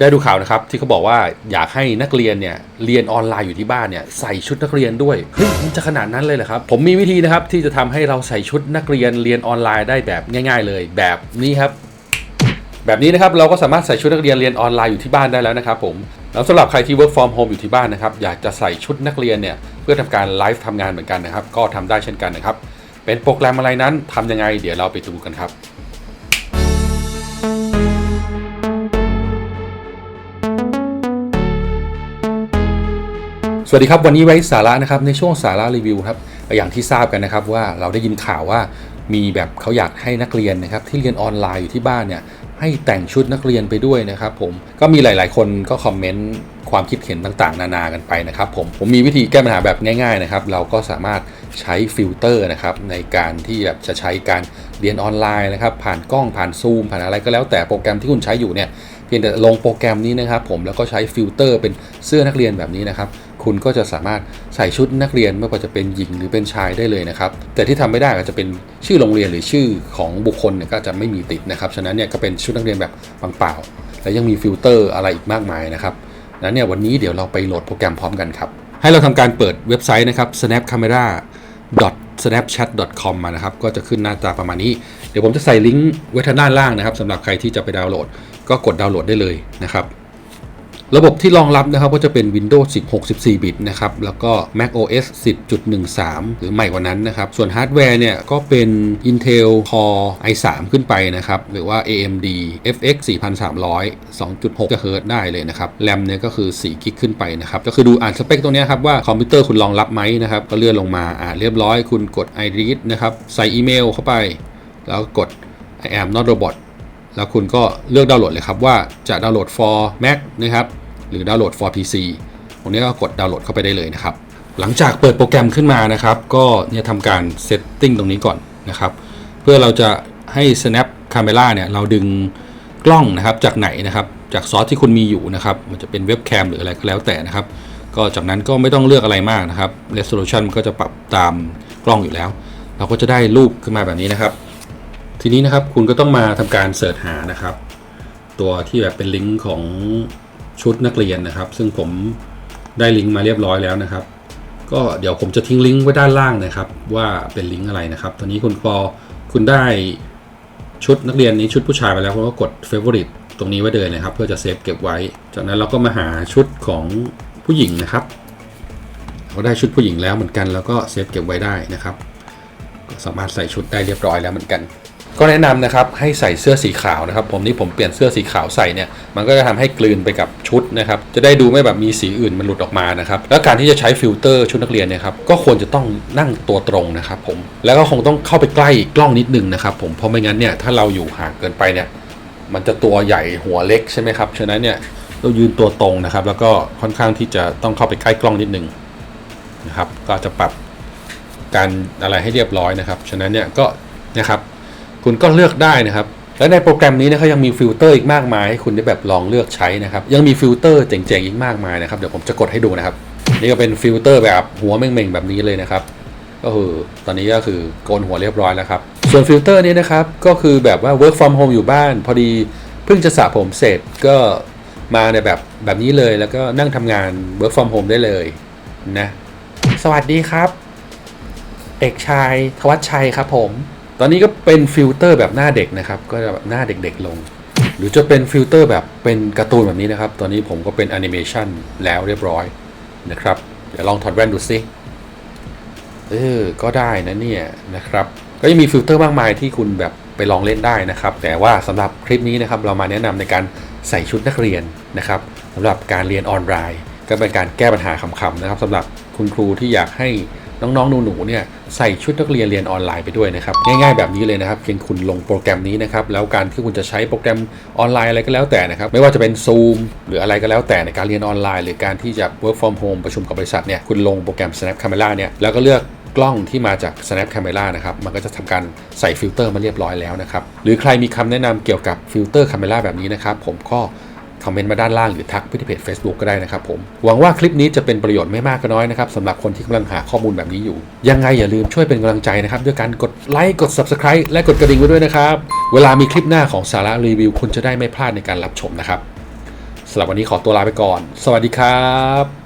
ได้ดูข่าวนะครับที่เขาบอกว่าอยากให้นักเรียนเนี่ยเรียนออนไลน์อยู่ที่บ้านเนี่ยใส่ชุดนักเรียนด้วยเฮ้ยมันจะขนาดนั้นเลยเหรอครับผมมีวิธีนะครับที่จะทำให้เราใส่ชุดนักเรียนเรียนออนไลน์ได้แบบง่าย ๆ เลย แบบนี้ครับ แบบนี้นะครับเราก็สามารถใส่ชุดนักเรียนเรียนออนไลน์อยู่ที่บ้านได้แล้วนะครับผมแล้วสำหรับใครที่ work from home อยู่ที่บ้านนะครับอยากจะใส่ชุดนักเรียนเนี่ยเพื่อทำการไลฟ์ทำงานเหมือนกันนะครับก็ทำได้เช่นกันนะครับเป็นโปรแกรมอะไรนั้นทำยังไง เดี๋ยวเราไปดูกันครับ สวัสดีครับวันนี้ไว้สาระนะครับในช่วงสาระรีวิวครับอย่างที่ทราบกันนะครับว่าเราได้ยินข่าวว่ามีแบบเขาอยากให้นักเรียนนะครับที่เรียนออนไลน์อยู่ที่บ้านเนี่ยให้แต่งชุดนักเรียนไปด้วยนะครับผมก็มีหลาย ๆ คนก็คอมเมนต์ความคิดเห็นต่างๆ นานากันไปนะครับผมผมมีวิธีแก้ปัญหาแบบง่าย ๆ นะครับ เราก็สามารถใช้ฟิลเตอร์นะครับในการที่แบบจะใช้การเรียนออนไลน์นะครับผ่านกล้องผ่านซูมผ่านอะไรก็แล้วแต่โปรแกรมที่คุณใช้อยู่เนี่ยเพียงแต่ลงโปรแกรมนี้นะครับผมแล้วก็ใช้ฟิลเตอร์เป็นเสื้อนักเรียนแบบนี้นะครับ คุณก็จะสามารถใส่ชุดนักเรียนไม่ว่าจะเป็นหญิงหรือเป็นชายได้เลยนะครับ แต่ที่ทำไม่ได้ก็จะเป็นชื่อโรงเรียนหรือชื่อของบุคคลเนี่ยก็จะไม่มีติดนะครับ ฉะนั้นเนี่ยก็เป็นชุดนักเรียนแบบเปล่าๆและยังมีฟิลเตอร์อะไรอีกมากมายนะครับนั้นเนี่ยวันนี้เดี๋ยวเราไปโหลดโปรแกรมพร้อมกันครับ ให้เราทำการเปิดเว็บไซต์นะครับ snapcamera snapchat.com มานะครับ ก็จะขึ้นหน้าตาประมาณนี้ เดี๋ยวผมจะใส่ลิงก์ไว้ทางด้านล่างนะครับสำหรับใครที่จะไปดาวน์โหลด ก็กดดาวน์โหลดได้เลยนะครับ ระบบที่รองรับนะครับก็จะเป็น Windows 10 64 บิตนะครับ แล้วก็ Mac OS 10.13 หรือใหม่กว่านั้นนะครับ ส่วนฮาร์ดแวร์เนี่ยก็เป็น Intel Core i3 ขึ้นไปนะครับ หรือว่า AMD FX 4300 2.6 GHz ได้เลยนะครับ แรมเนี่ยก็คือ 4 กิกขึ้นไปนะครับ ก็คือดูอ่านสเปคตรงนี้ครับว่าคอมพิวเตอร์คุณรองรับไหมนะครับ ก็เลื่อนลงมาอ่านเรียบร้อยคุณกด i read นะครับ ใส่อีเมลเข้าไป แล้วกด I am not robot แล้วคุณก็เลือกดาวน์โหลดเลยครับว่าจะดาวน์โหลด for Mac นะครับ หรือดาวน์โหลด for PC ตรงนี้ก็กดดาวน์โหลดเข้าไปได้เลยนะครับ หลังจากเปิดโปรแกรมขึ้นมานะครับ ก็เนี่ยทำการ setting ตรงนี้ก่อนนะครับ เพื่อเราจะให้ snap camera เนี่ยเราดึงกล้องนะครับจากไหนนะครับ จากซอสที่คุณมีอยู่นะครับ มันจะเป็นเว็บแคมหรืออะไรก็แล้วแต่นะครับ ก็จากนั้นก็ไม่ต้องเลือกอะไรมากนะครับ resolution ก็จะปรับตามกล้องอยู่แล้ว เราก็จะได้รูปขึ้นมาแบบนี้นะครับ ทีนี้นะครับคุณก็ต้องมาทำการเสิร์ชหานะครับ ตัวที่แบบเป็นลิงก์ของ ชุดนักเรียนนะครับ ซึ่งผมได้ลิงก์มาเรียบร้อยแล้วนะครับ ก็เดี๋ยวผมจะทิ้งลิงก์ไว้ด้านล่างนะครับ ว่าเป็นลิงก์อะไรนะครับ ตอนนี้คุณพอคุณได้ชุดนักเรียนนี้ชุดผู้ชายไปแล้วคุณก็กด favorite ตรงนี้ไว้เลยนะครับ เพื่อจะเซฟเก็บไว้ จากนั้นเราก็มาหาชุดของผู้หญิงนะครับเราได้ชุดผู้หญิงแล้วเหมือนกัน แล้วก็เซฟเก็บไว้ได้นะครับก็สามารถใส่ชุดได้เรียบร้อยแล้วเหมือนกัน ก็แนะนำนะครับให้ใส่เสื้อสีขาวนะครับ ผมนี่ผมเปลี่ยนเสื้อสีขาวใส่เนี่ยมันก็จะทำให้กลืนไปกับชุดนะครับจะได้ดูไม่แบบมีสีอื่นมันหลุดออกมานะครับแล้วการที่จะใช้ฟิลเตอร์ชุดนักเรียนเนี่ยครับก็ควรจะต้องนั่งตัวตรงนะครับผมแล้วก็คงต้องเข้าไปใกล้กล้องนิดนึงนะครับผมเพราะไม่งั้นเนี่ยถ้าเราอยู่ห่างเกินไปเนี่ยมันจะตัวใหญ่หัวเล็กใช่ไหมครับฉะนั้นเนี่ยเรายืนตัวตรงนะครับ แล้วก็ค่อนข้างที่จะต้องเข้าไปใกล้กล้องนิดนึงนะครับก็จะปรับการอะไรให้เรียบร้อยนะครับฉะนั้นเนี่ยก็นะครับ คุณก็เลือกได้นะครับ และในโปรแกรมนี้นะครับยังมีฟิลเตอร์อีกมากมายให้คุณได้แบบลองเลือกใช้นะครับ ยังมีฟิลเตอร์เจ๋งๆอีกมากมายนะครับ เดี๋ยวผมจะกดให้ดูนะครับ นี่ก็เป็นฟิลเตอร์แบบหัวเม่งๆแบบนี้เลยนะครับ ก็คือตอนนี้ก็คือโกนหัวเรียบร้อยแล้วครับ ส่วนฟิลเตอร์นี้นะครับ ก็คือแบบว่า work from home อยู่บ้าน พอดีเพิ่งจะสระผมเสร็จก็มาในแบบแบบนี้เลย แล้วก็นั่งทำงาน work from home ได้เลยนะ สวัสดีครับเด็กชาย ทวัชชัยครับผม ตอนนี้ก็เป็นฟิลเตอร์แบบหน้าเด็กนะครับ ก็จะแบบหน้าเด็กๆลง หรือจะเป็นฟิลเตอร์แบบเป็นการ์ตูนแบบนี้นะครับ ตอนนี้ผมก็เป็นแอนิเมชันแล้วเรียบร้อยนะครับ เดี๋ยวลองถอดแว่นดูสิเออ ก็ได้นะเนี่ยนะครับ ก็ยังมีฟิลเตอร์มากมายที่คุณแบบไปลองเล่นได้นะครับ แต่ว่าสำหรับคลิปนี้นะครับเรามาแนะนำในการใส่ชุดนักเรียนนะครับสำหรับการเรียนออนไลน์ ก็เป็นการแก้ปัญหาคำๆนะครับสำหรับคุณครูที่อยากให้ น้องๆหนูๆเนี่ยใส่ชุดนักเรียนเรียนออนไลน์ไปด้วยนะครับง่ายๆแบบนี้เลยนะครับเพียงคุณลงโปรแกรมนี้นะครับแล้วการที่คุณจะใช้โปรแกรมออนไลน์อะไรก็แล้วแต่นะครับไม่ว่าจะเป็น Zoom หรืออะไรก็แล้วแต่ในการเรียนออนไลน์ หรือการที่จะ work from home ประชุมกับบริษัทเนี่ยคุณลงโปรแกรม Snap Camera เนี่ยแล้วก็เลือกกล้องที่มาจาก Snap Camera นะครับ มันก็จะทำการใส่ฟิลเตอร์มาเรียบร้อยแล้วนะครับ หรือใครมีคำแนะนำเกี่ยวกับฟิลเตอร์ Camera แบบนี้นะครับ ผมก็ คอมเมนต์มาด้านล่างหรือทักไปที่เพจ Facebook ก็ได้นะครับผม หวังว่าคลิปนี้จะเป็นประโยชน์ไม่มากก็น้อยนะครับสำหรับคนที่กำลังหาข้อมูลแบบนี้อยู่ ยังไงอย่าลืมช่วยเป็นกำลังใจนะครับด้วยการกดไลค์กด Subscribe และกดกระดิ่งไว้ด้วยนะครับ เวลามีคลิปหน้าของสาระรีวิว คุณจะได้ไม่พลาดในการรับชมนะครับสำหรับวันนี้ขอตัวลาไปก่อน สวัสดีครับ